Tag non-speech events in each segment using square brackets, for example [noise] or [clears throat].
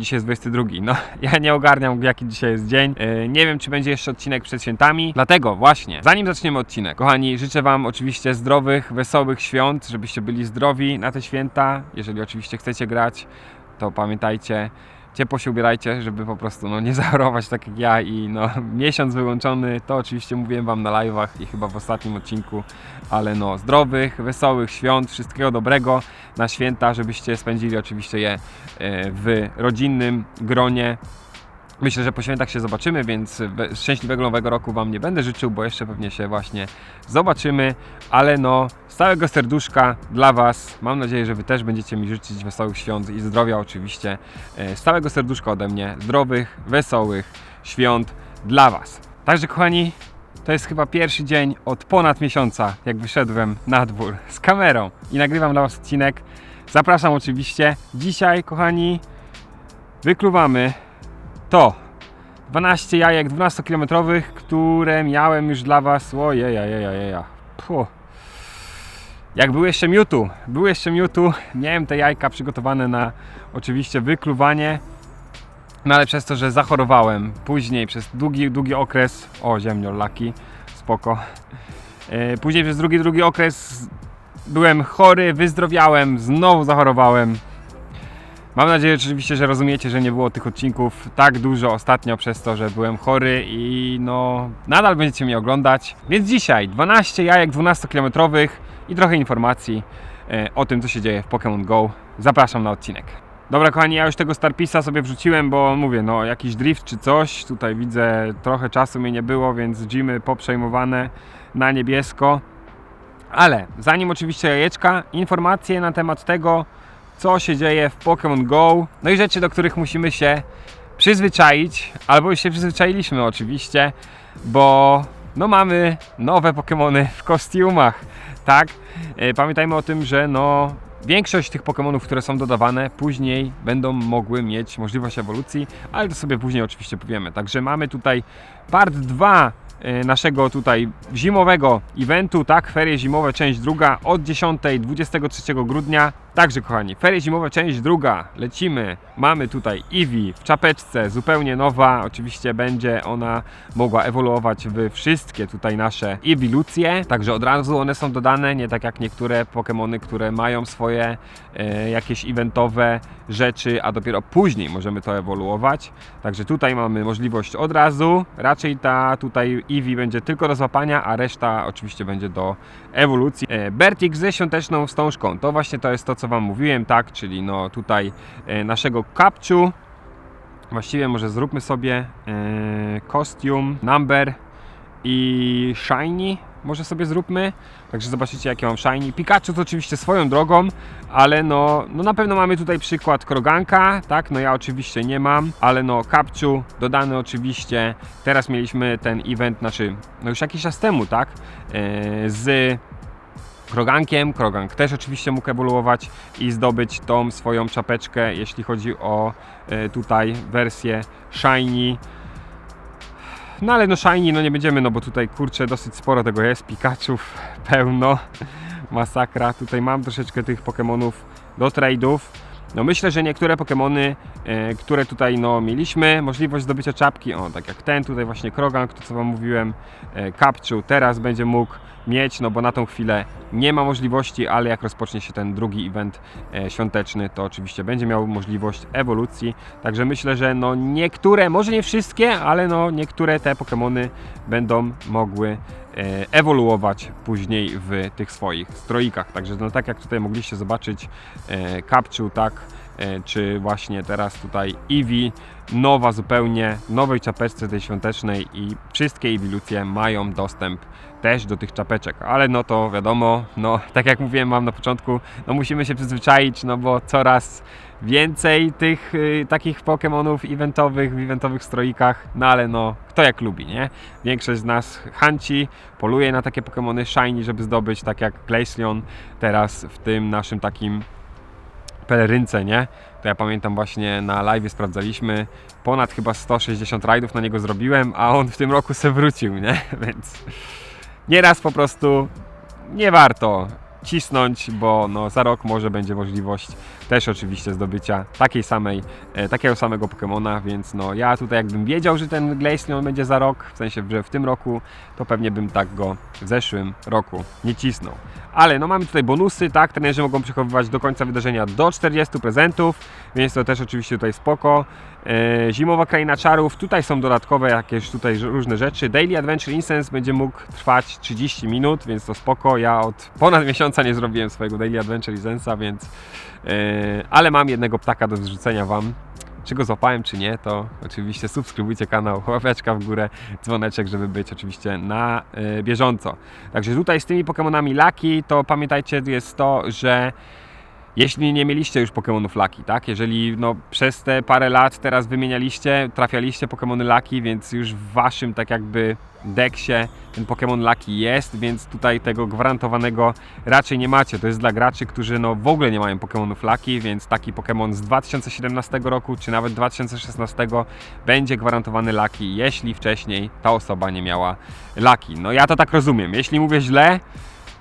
Dzisiaj jest 22. No, [laughs] ja nie ogarniam, jaki dzisiaj jest dzień. Yy, nie wiem, czy będzie jeszcze odcinek przed świętami. Dlatego właśnie, zanim zaczniemy odcinek, kochani, życzę Wam oczywiście zdrowych, wesołych świąt, żebyście byli zdrowi na te święta. Jeżeli oczywiście chcecie grać, to pamiętajcie, ciepło się ubierajcie, żeby po prostu no, nie [laughs] zachorować tak jak ja i no, miesiąc wyłączony, to oczywiście mówiłem Wam na live'ach i chyba w ostatnim odcinku, ale no, zdrowych, wesołych świąt, wszystkiego dobrego na święta, żebyście spędzili oczywiście je e, w rodzinnym gronie. Myślę, że po świętach się zobaczymy, więc we- szczęśliwego nowego roku Wam nie będę życzył, bo jeszcze pewnie się właśnie zobaczymy, ale no z całego serduszka dla Was. Mam nadzieję, że Wy też będziecie mi życzyć wesołych świąt i zdrowia oczywiście. E, Z całego serduszka ode mnie zdrowych, wesołych świąt dla Was. Także kochani, to jest chyba pierwszy dzień od ponad miesiąca, jak wyszedłem na dwór z kamerą i nagrywam dla Was odcinek. Zapraszam oczywiście. Dzisiaj, kochani, wykluwamy to 12 jajek 12-kilometrowych, które miałem już dla Was. Ojejajejajeja. Puh. Jak był jeszcze Mewtwo, był jeszcze Mewtwo, miałem te jajka przygotowane na oczywiście wykluwanie. No ale przez to, że zachorowałem później przez długi, długi okres, o ziemnior laki, spoko. E, Później przez drugi, drugi okres byłem chory, wyzdrowiałem, znowu zachorowałem. Mam nadzieję oczywiście, że rozumiecie, że nie było tych odcinków tak dużo ostatnio przez to, że byłem chory i no nadal będziecie mnie oglądać. Więc dzisiaj 12 jajek 12-kilometrowych i trochę informacji e, o tym, co się dzieje w Pokémon Go. Zapraszam na odcinek. Dobra kochani, ja już tego Starpisa sobie wrzuciłem, bo mówię, no jakiś drift czy coś. Tutaj widzę, trochę czasu mnie nie było, więc gymy poprzejmowane na niebiesko. Ale zanim oczywiście jajeczka, informacje na temat tego, co się dzieje w Pokémon Go. No i rzeczy, do których musimy się przyzwyczaić, albo już się przyzwyczailiśmy oczywiście, bo no mamy nowe Pokémony w kostiumach, tak? E, Pamiętajmy o tym, że no większość tych Pokémonów, które są dodawane, później będą mogły mieć możliwość ewolucji, ale to sobie później oczywiście powiemy. Także mamy tutaj part 2 e, naszego tutaj zimowego eventu, tak, ferie zimowe, część druga od 10, 23 grudnia. Także kochani, ferie zimowe, część druga, lecimy. Mamy tutaj Eevee w czapeczce, zupełnie nowa, oczywiście będzie ona mogła ewoluować w wszystkie tutaj nasze ewolucje, także od razu one są dodane, nie tak jak niektóre Pokémony, które mają swoje e, jakieś eventowe rzeczy, a dopiero później możemy to ewoluować. Także tutaj mamy możliwość od razu, raczej ta tutaj Eevee będzie tylko do złapania, a reszta oczywiście będzie do ewolucji. E, Bertik ze świąteczną wstążką, to właśnie to jest to, co Wam mówiłem, tak, czyli no tutaj e, naszego kapciu. Właściwie może zróbmy sobie e, kostium, number i shiny. Może sobie zróbmy. Także zobaczycie jakie mam shiny. Pikachu to oczywiście swoją drogą, ale no, no na pewno mamy tutaj przykład kroganka, tak? No ja oczywiście nie mam, ale no Kapciu dodany oczywiście. Teraz mieliśmy ten event, znaczy no już jakiś czas temu, tak? E, z Krogankiem. Krogank też oczywiście mógł ewoluować i zdobyć tą swoją czapeczkę, jeśli chodzi o e, tutaj wersję Shiny. No ale no Shiny no nie będziemy, no bo tutaj kurczę dosyć sporo tego jest, Pikachu pełno, [laughs] masakra. Tutaj mam troszeczkę tych Pokémonów do trade'ów. No myślę, że niektóre Pokémony, e, które tutaj no mieliśmy możliwość zdobycia czapki, o tak jak ten tutaj właśnie Krogank, to co Wam mówiłem, e, Kapczu teraz będzie mógł mieć, no bo na tą chwilę nie ma możliwości, ale jak rozpocznie się ten drugi event e, świąteczny, to oczywiście będzie miał możliwość ewolucji. Także myślę, że no niektóre, może nie wszystkie, ale no niektóre te Pokémony będą mogły ewoluować później w tych swoich stroikach. Także no tak jak tutaj mogliście zobaczyć e, Kapciu, tak, e, czy właśnie teraz tutaj Eevee, nowa zupełnie, nowej czapeczce tej świątecznej i wszystkie ewolucje mają dostęp też do tych czapeczek, ale no to wiadomo, no tak jak mówiłem mam na początku, no musimy się przyzwyczaić, no bo coraz więcej tych y, takich Pokémonów eventowych, w eventowych stroikach, no ale no kto jak lubi, nie? Większość z nas hanci, poluje na takie Pokémony shiny, żeby zdobyć, tak jak Glaceon teraz w tym naszym takim pelerynce, nie? To ja pamiętam właśnie na live sprawdzaliśmy, ponad chyba 160 rajdów na niego zrobiłem, a on w tym roku se wrócił, nie? [laughs] Więc nieraz po prostu nie warto cisnąć, bo no, za rok może będzie możliwość też oczywiście zdobycia takiej samej, e, takiego samego Pokemona, więc no ja tutaj jakbym wiedział, że ten Glaceon będzie za rok, w sensie, że w tym roku, to pewnie bym tak go w zeszłym roku nie cisnął. Ale no mamy tutaj bonusy, tak, trenerzy mogą przechowywać do końca wydarzenia do 40 prezentów, więc to też oczywiście tutaj spoko. E, Zimowa Kraina Czarów, tutaj są dodatkowe jakieś tutaj różne rzeczy. Daily Adventure Incense będzie mógł trwać 30 minut, więc to spoko. Ja od ponad miesiąca nie zrobiłem swojego Daily Adventure Incense'a, więc... e, ale mam jednego ptaka do zrzucenia Wam. Czy go złapałem, czy nie, to oczywiście subskrybujcie kanał, [laughs] łapeczka w górę, dzwoneczek, żeby być oczywiście na e, bieżąco. Także tutaj z tymi Pokemonami Lucky, to pamiętajcie jest to, że jeśli nie mieliście już Pokemonów Lucky, tak? Jeżeli no, przez te parę lat teraz wymienialiście, trafialiście Pokemony Lucky, więc już w waszym tak jakby deksie ten Pokemon Lucky jest, więc tutaj tego gwarantowanego raczej nie macie. To jest dla graczy, którzy no w ogóle nie mają Pokemonów Lucky, więc taki Pokemon z 2017 roku, czy nawet 2016 będzie gwarantowany Lucky, jeśli wcześniej ta osoba nie miała Lucky. No ja to tak rozumiem. Jeśli mówię źle,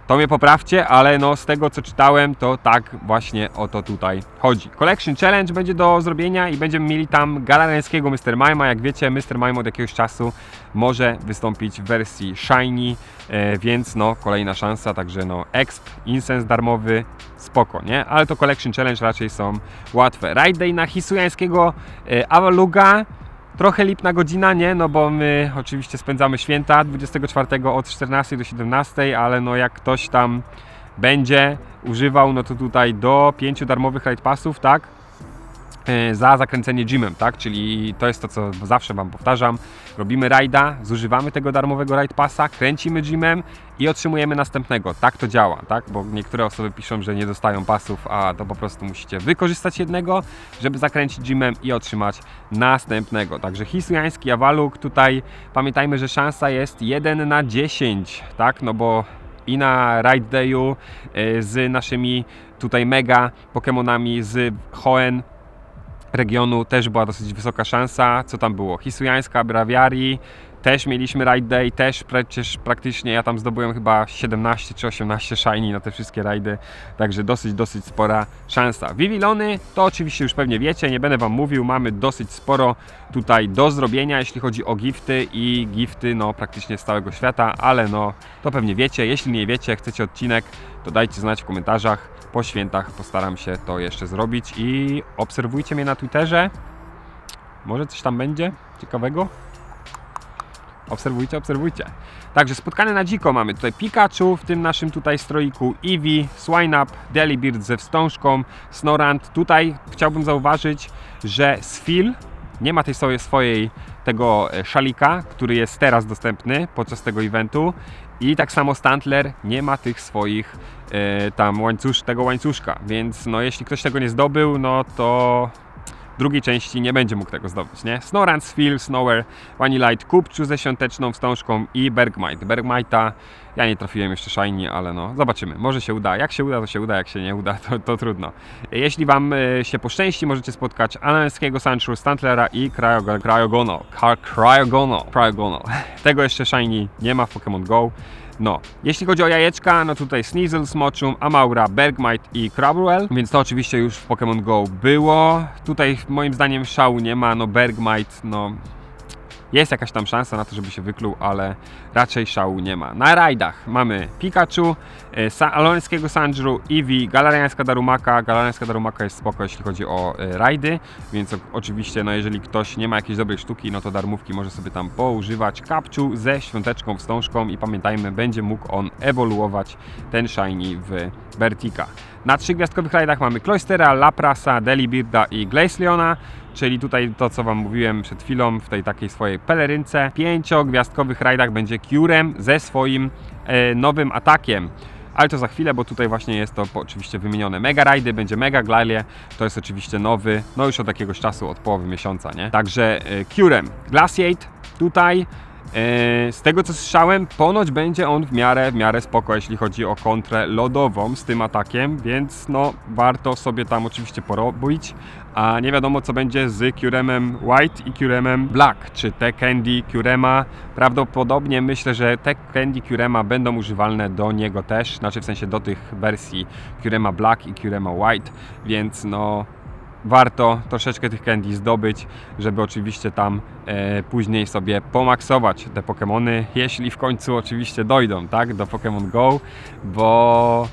to mnie poprawcie, ale no z tego co czytałem, to tak właśnie o to tutaj chodzi. Collection Challenge będzie do zrobienia i będziemy mieli tam galareńskiego Mr. Mima. Jak wiecie, Mr. Mime od jakiegoś czasu może wystąpić w wersji Shiny, e, więc no kolejna szansa, także no exp, incense darmowy, spoko, nie? Ale to Collection Challenge raczej są łatwe. Ride Day na hisujańskiego e, Avaluga. Trochę lipna godzina, nie? No bo my oczywiście spędzamy święta 24 od 14 do 17, ale no jak ktoś tam będzie używał, no to tutaj do 5 darmowych ride passów, tak? E, Za zakręcenie gymem, tak? Czyli to jest to, co zawsze Wam powtarzam. Robimy rajda, zużywamy tego darmowego ride passa, kręcimy gymem i otrzymujemy następnego. Tak to działa, tak? Bo niektóre osoby piszą, że nie dostają pasów, a to po prostu musicie wykorzystać jednego, żeby zakręcić gymem i otrzymać następnego. Także hisujański awaluk, tutaj pamiętajmy, że szansa jest 1 na 10, tak? No bo i na Ride Dayu e, z naszymi tutaj mega Pokemonami z Hoenn regionu też była dosyć wysoka szansa. Co tam było? Hisujańska, Braviari, też mieliśmy Ride Day, też przecież praktycznie ja tam zdobyłem chyba 17 czy 18 shiny na te wszystkie rajdy, także dosyć, dosyć spora szansa. Vivillony to oczywiście już pewnie wiecie, nie będę Wam mówił, mamy dosyć sporo tutaj do zrobienia, jeśli chodzi o gifty i gifty no praktycznie z całego świata, ale no to pewnie wiecie, jeśli nie wiecie, chcecie odcinek, to dajcie znać w komentarzach, po świętach postaram się to jeszcze zrobić i obserwujcie mnie na Twitterze, może coś tam będzie ciekawego? Obserwujcie, obserwujcie. Także spotkane na dziko mamy tutaj Pikachu w tym naszym tutaj stroiku, Eevee, Swineup, Delibird ze wstążką, Snorant. Tutaj chciałbym zauważyć, że Sfil nie ma tej swojej, swojej tego e, szalika, który jest teraz dostępny podczas tego eventu i tak samo Stantler nie ma tych swoich e, tam łańcusz, tego łańcuszka, więc no jeśli ktoś tego nie zdobył, no to drugiej części nie będzie mógł tego zdobyć, nie? Snorant, Sfil, Snower, Vanillite, Kupczu ze świąteczną wstążką i Bergmite. Bergmite'a ja nie trafiłem jeszcze Shiny, ale no, zobaczymy. Może się uda. Jak się uda, to się uda. Jak się nie uda, to, to trudno. Jeśli Wam e, się poszczęści, możecie spotkać Alańskiego Sancho, Stantlera i. Cryogonal. Cryogonal. Cryogonal. Tego jeszcze Shiny nie ma w Pokémon Go. No, jeśli chodzi o jajeczka, no tutaj Sneasel, Smoczum, Amaura, Bergmite i Crabwell, więc to oczywiście już w Pokémon Go było. Tutaj moim zdaniem szału nie ma, no Bergmite, no jest jakaś tam szansa na to, żeby się wykluł, ale raczej szału nie ma. Na rajdach mamy Pikachu, e, Sa Alońskiego Sandru, Eevee, Galariańska Darumaka. Galariańska Darumaka jest spoko, jeśli chodzi o e, rajdy, więc oczywiście, no jeżeli ktoś nie ma jakiejś dobrej sztuki, no to darmówki może sobie tam poużywać. Kapczu ze świąteczką wstążką i pamiętajmy, będzie mógł on ewoluować ten shiny w Bertika. Na trzygwiazdkowych rajdach mamy Cloystera, Laprasa, Delibirda i Glaceleona, czyli tutaj to, co Wam mówiłem przed chwilą w tej takiej swojej pelerynce. Pięciogwiazdkowych rajdach będzie Curem ze swoim e, nowym atakiem. Ale to za chwilę, bo tutaj właśnie jest to oczywiście wymienione. Mega Rajdy, będzie Mega Glalie, to jest oczywiście nowy, no już od jakiegoś czasu, od połowy miesiąca, nie? Także e, Curem, Glaciate tutaj, e, z tego co słyszałem, ponoć będzie on w miarę, w miarę spoko, jeśli chodzi o kontrę lodową z tym atakiem, więc no warto sobie tam oczywiście porobić, a nie wiadomo co będzie z Curemem White i Curemem Black. Czy te candy Curema, prawdopodobnie myślę, że te candy Curema będą używalne do niego też, znaczy w sensie do tych wersji Curema Black i Curema White, więc no warto troszeczkę tych candy zdobyć, żeby oczywiście tam e, później sobie pomaksować te Pokémony, jeśli w końcu oczywiście dojdą, tak, do Pokémon Go, bo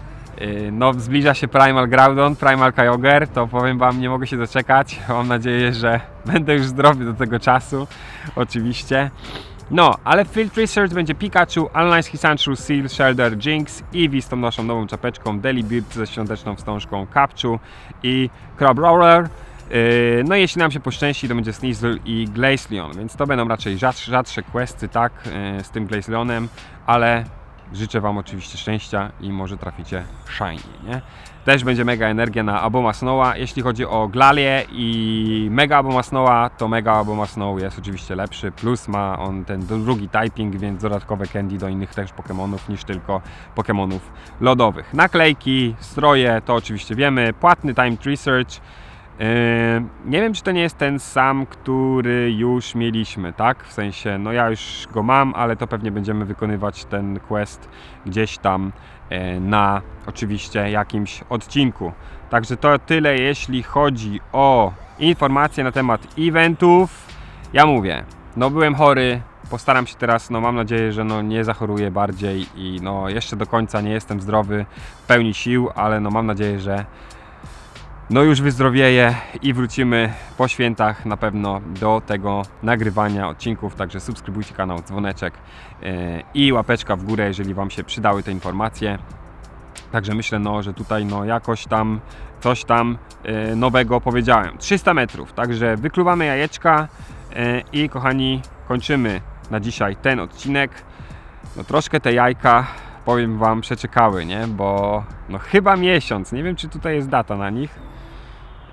no zbliża się Primal Groudon, Primal Kyogre, to powiem Wam, nie mogę się doczekać, mam nadzieję, że [laughs] będę już zdrowy do tego czasu, oczywiście. No, ale w Field Research będzie Pikachu, Alnański Sandshrew, Seal, Shelder, Jinx, Eevee z tą naszą nową czapeczką, Delibird ze świąteczną wstążką, Capchu i Crabrawler. Yy, No i jeśli nam się poszczęści, to będzie Sneasel i Glaceon, więc to będą raczej rzadsze, rzadsze questy, tak, yy, z tym Glaceonem, ale życzę Wam oczywiście szczęścia i może traficie Shiny, nie? Też będzie mega energia na Abomasnowa. Jeśli chodzi o Glalię i Mega Abomasnowa, to Mega Abomasnow jest oczywiście lepszy, plus ma on ten drugi typing, więc dodatkowe candy do innych też Pokémonów niż tylko Pokémonów lodowych. Naklejki, stroje, to oczywiście wiemy, płatny Time Research. Yy, nie wiem, czy to nie jest ten sam, który już mieliśmy, tak? W sensie, no ja już go mam, ale to pewnie będziemy wykonywać ten quest gdzieś tam e, na oczywiście jakimś odcinku. Także to tyle, jeśli chodzi o informacje na temat eventów. Ja mówię, no byłem chory, postaram się teraz, no mam nadzieję, że no nie zachoruję bardziej i no jeszcze do końca nie jestem zdrowy, w pełni sił, ale no mam nadzieję, że no już wyzdrowieję i wrócimy po świętach na pewno do tego nagrywania odcinków, także subskrybujcie kanał, dzwoneczek yy, i łapeczka w górę, jeżeli Wam się przydały te informacje. Także myślę, no, że tutaj no, jakoś tam coś tam yy, nowego powiedziałem. 300 metrów, także wykluwamy jajeczka yy, i kochani, kończymy na dzisiaj ten odcinek. No troszkę te jajka, powiem Wam, przeczekały, nie? Bo no chyba miesiąc, nie wiem czy tutaj jest data na nich.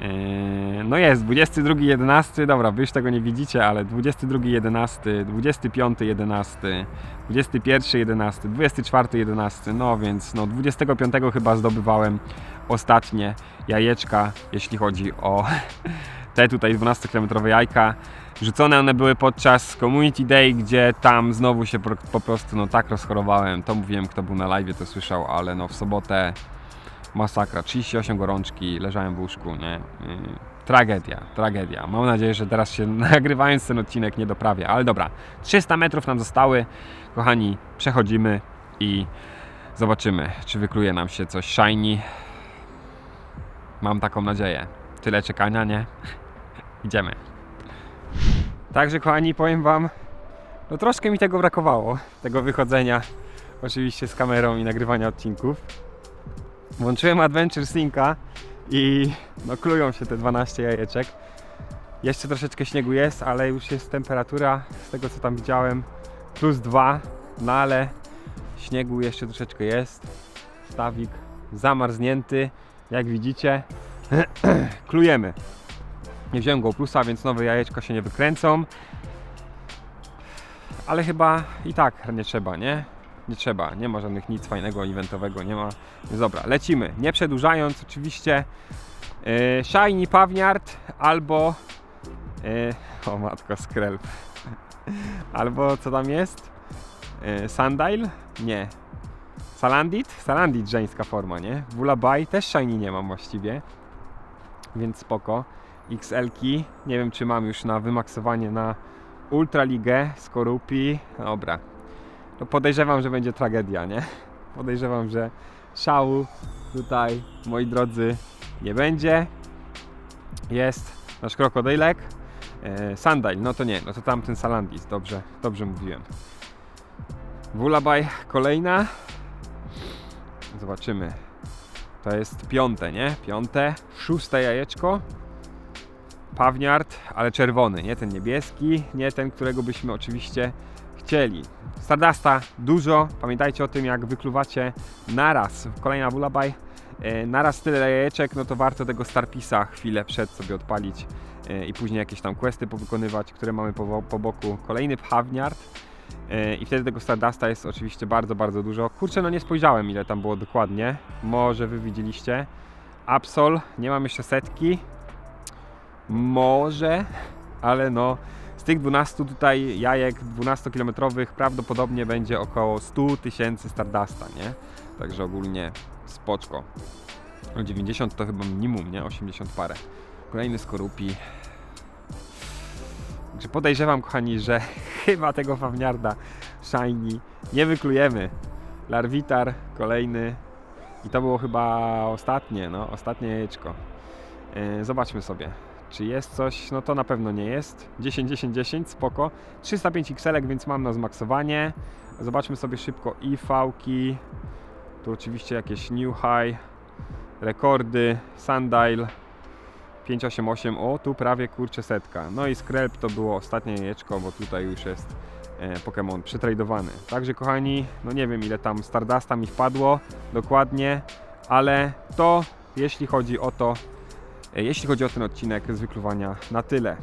Yy, No jest, 22.11, dobra, wy już tego nie widzicie, ale 22.11, 25.11, 21.11, 24.11, no więc no 25 chyba zdobywałem ostatnie jajeczka, jeśli chodzi o [laughs] te tutaj 12-kilometrowe jajka. Rzucone one były podczas Community Day, gdzie tam znowu się po, po prostu no tak rozchorowałem. To mówiłem, kto był na live, to słyszał, ale no w sobotę masakra, 38 gorączki, leżałem w łóżku, nie? Tragedia, tragedia. Mam nadzieję, że teraz się [laughs] nagrywając ten odcinek nie doprawię, ale dobra. 300 metrów nam zostały, kochani, przechodzimy i zobaczymy, czy wykluje nam się coś shiny. Mam taką nadzieję. Tyle czekania, nie? [laughs] Idziemy. Także kochani, powiem wam, no troszkę mi tego brakowało, tego wychodzenia oczywiście z kamerą i nagrywania odcinków. Włączyłem Adventure Synca i no klują się te 12 jajeczek. Jeszcze troszeczkę śniegu jest, ale już jest temperatura, z tego co tam widziałem, plus 2, no ale śniegu jeszcze troszeczkę jest. Stawik zamarznięty, jak widzicie. [clears throat] Klujemy. Nie wziąłem go plusa, więc nowe jajeczka się nie wykręcą. Ale chyba i tak nie trzeba, nie? Nie trzeba, nie ma żadnych nic fajnego, eventowego, nie ma. Więc dobra, lecimy. Nie przedłużając, oczywiście yy, Shiny Pawniard albo yy, o matko Skrelp [laughs] albo co tam jest? Yy, Sandile? Nie. Salandit? Salandit żeńska forma, nie? Woolabay też Shiny nie mam właściwie. Więc spoko. XL-ki. Nie wiem czy mam już na wymaksowanie na Ultraligę, Skorupi. Dobra. No podejrzewam, że będzie tragedia, nie? Podejrzewam, że szału tutaj, moi drodzy, nie będzie. Jest nasz krokodylek. E, Sandile, no to nie, no to tamten Salandis, dobrze, dobrze mówiłem. Woolabay kolejna. Zobaczymy. To jest piąte, nie? Piąte. Szóste jajeczko. Pawniard, ale czerwony, nie ten niebieski, nie ten, którego byśmy oczywiście chcieli. Stardasta dużo, pamiętajcie o tym jak wykluwacie naraz, kolejna Woolabay, e, naraz tyle jajeczek, no to warto tego Starpisa chwilę przed sobie odpalić e, i później jakieś tam questy powykonywać, które mamy po, po boku. Kolejny Pawniard e, i wtedy tego Stardasta jest oczywiście bardzo, bardzo dużo. Kurczę, no nie spojrzałem ile tam było dokładnie, może wy widzieliście. Absol, nie mam jeszcze setki, Może, ale no z tych 12 tutaj jajek 12-kilometrowych prawdopodobnie będzie około 100 tysięcy Stardusta, nie? Także ogólnie spoczko. No 90 to chyba minimum, nie? 80 parę. Kolejny skorupi. Także podejrzewam, kochani, że [laughs] chyba tego fawniarda shiny nie wyklujemy. Larwitar, kolejny. I to było chyba ostatnie, no, ostatnie jajeczko. Yy, zobaczmy sobie. Czy jest coś? No to na pewno nie jest. 10, 10, 10, spoko. 305 XL, więc mam na zmaksowanie. Zobaczmy sobie szybko IV-ki. Tu oczywiście jakieś new high, rekordy, sundial 588. O, tu prawie kurczę setka. No i Skrelp to było ostatnie jajeczko, bo tutaj już jest e, Pokémon przetradowany. Także kochani, no nie wiem ile tam Stardusta mi wpadło dokładnie, ale to jeśli chodzi o to, jeśli chodzi o ten odcinek z wykluwania na tyle.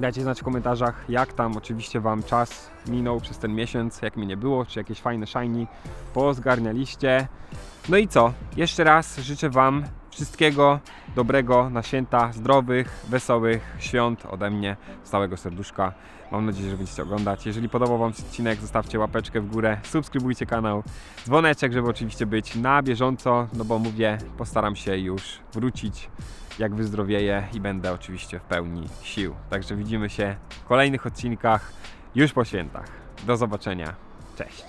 Dajcie znać w komentarzach, jak tam oczywiście Wam czas minął przez ten miesiąc, jak mi nie było, czy jakieś fajne shiny pozgarnialiście. No i co? Jeszcze raz życzę Wam wszystkiego dobrego na święta, zdrowych, wesołych świąt ode mnie, z całego serduszka. Mam nadzieję, że będziecie oglądać. Jeżeli podobał Wam się odcinek, zostawcie łapeczkę w górę, subskrybujcie kanał, dzwoneczek, żeby oczywiście być na bieżąco, no bo mówię, postaram się już wrócić jak wyzdrowieję i będę oczywiście w pełni sił. Także widzimy się w kolejnych odcinkach już po świętach. Do zobaczenia. Cześć.